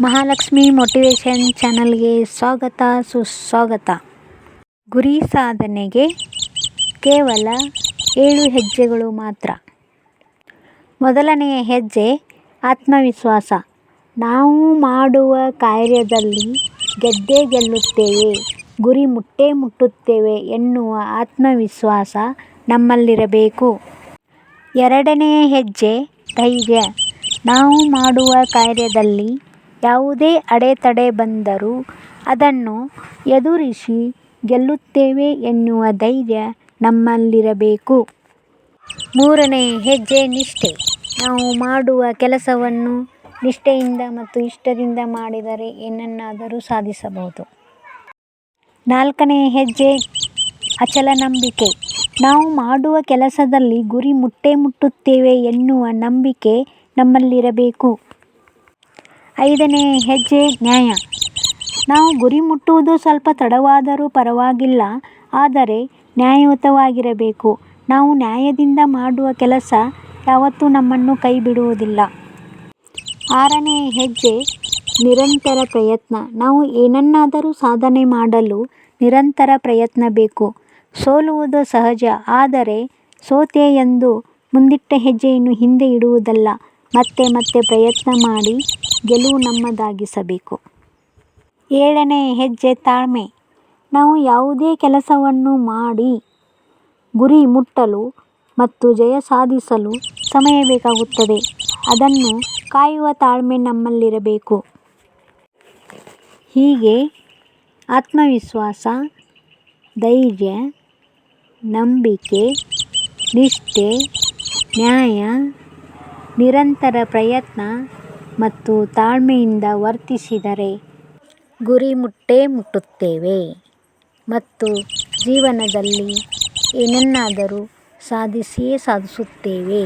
Mahalakshmi motivation ಚಾನಲ್ಗೆ ಸ್ವಾಗತ, ಸುಸ್ವಾಗತ. ಗುರಿ ಸಾಧನೆಗೆ ಕೇವಲ ಏಳು ಹೆಜ್ಜೆಗಳು ಮಾತ್ರ. ಮೊದಲನೆಯ ಹೆಜ್ಜೆ, ಆತ್ಮವಿಶ್ವಾಸ. ನಾವು ಮಾಡುವ ಕಾರ್ಯದಲ್ಲಿ ಗೆದ್ದೆ ಗೆಲ್ಲುತ್ತೇವೆ, ಗುರಿ ಮುಟ್ಟೇ ಮುಟ್ಟುತ್ತೇವೆ ಎನ್ನುವ ಆತ್ಮವಿಶ್ವಾಸ ನಮ್ಮಲ್ಲಿರಬೇಕು. ಎರಡನೆಯ ಹೆಜ್ಜೆ, ಧೈರ್ಯ. ನಾವು ಮಾಡುವ ಕಾರ್ಯದಲ್ಲಿ ಯಾವುದೇ ಅಡೆತಡೆ ಬಂದರೂ ಅದನ್ನು ಎದುರಿಸಿ ಗೆಲ್ಲುತ್ತೇವೆ ಎನ್ನುವ ಧೈರ್ಯ ನಮ್ಮಲ್ಲಿರಬೇಕು. ಮೂರನೇ ಹೆಜ್ಜೆ ನಿಷ್ಠೆ. ನಾವು ಮಾಡುವ ಕೆಲಸವನ್ನು ನಿಷ್ಠೆಯಿಂದ ಮತ್ತು ಇಷ್ಟದಿಂದ ಮಾಡಿದರೆ ಏನನ್ನಾದರೂ ಸಾಧಿಸಬಹುದು. ನಾಲ್ಕನೇ ಹೆಜ್ಜೆ ಅಚಲ ನಂಬಿಕೆ ನಾವು ಮಾಡುವ ಕೆಲಸದಲ್ಲಿ ಗುರಿ ಮುಟ್ಟೇ ಮುಟ್ಟುತ್ತೇವೆ ಎನ್ನುವ ನಂಬಿಕೆ ನಮ್ಮಲ್ಲಿರಬೇಕು. ಐದನೆಯ ಹೆಜ್ಜೆ ನ್ಯಾಯ. ನಾವು ಗುರಿ ಮುಟ್ಟುವುದು ಸ್ವಲ್ಪ ತಡವಾದರೂ ಪರವಾಗಿಲ್ಲ, ಆದರೆ ನ್ಯಾಯಯುತವಾಗಿರಬೇಕು. ನಾವು ನ್ಯಾಯದಿಂದ ಮಾಡುವ ಕೆಲಸ ಯಾವತ್ತೂ ನಮ್ಮನ್ನು ಕೈ ಬಿಡುವುದಿಲ್ಲ ಆರನೇ ಹೆಜ್ಜೆ ನಿರಂತರ ಪ್ರಯತ್ನ. ನಾವು ಏನನ್ನಾದರೂ ಸಾಧನೆ ಮಾಡಲು ನಿರಂತರ ಪ್ರಯತ್ನ ಬೇಕು. ಸೋಲುವುದು ಸಹಜ, ಆದರೆ ಸೋತೆ ಎಂದು ಮುಂದಿಟ್ಟ ಹೆಜ್ಜೆಯನ್ನು ಹಿಂದೆ ಇಡುವುದಲ್ಲ. ಮತ್ತೆ ಮತ್ತೆ ಪ್ರಯತ್ನ ಮಾಡಿ ಗೆಲುವು ನಮ್ಮದಾಗಿಸಬೇಕು. ಏಳನೇ ಹೆಜ್ಜೆ ತಾಳ್ಮೆ. ನಾವು ಯಾವುದೇ ಕೆಲಸವನ್ನು ಮಾಡಿ ಗುರಿ ಮುಟ್ಟಲು ಮತ್ತು ಜಯ ಸಾಧಿಸಲು ಸಮಯ ಬೇಕಾಗುತ್ತದೆ. ಅದನ್ನು ಕಾಯುವ ತಾಳ್ಮೆ ನಮ್ಮಲ್ಲಿರಬೇಕು. ಹೀಗೆ ಆತ್ಮವಿಶ್ವಾಸ, ಧೈರ್ಯ, ನಂಬಿಕೆ, ನಿಷ್ಠೆ, ನ್ಯಾಯ ನಿರಂತರ ಪ್ರಯತ್ನ ಮತ್ತು ತಾಳ್ಮೆಯಿಂದ ವರ್ತಿಸಿದರೆ ಗುರಿ ಮುಟ್ಟೇ ಮುಟ್ಟುತ್ತೇವೆ ಮತ್ತು ಜೀವನದಲ್ಲಿ ಏನನ್ನಾದರೂ ಸಾಧಿಸಿಯೇ ಸಾಧಿಸುತ್ತೇವೆ.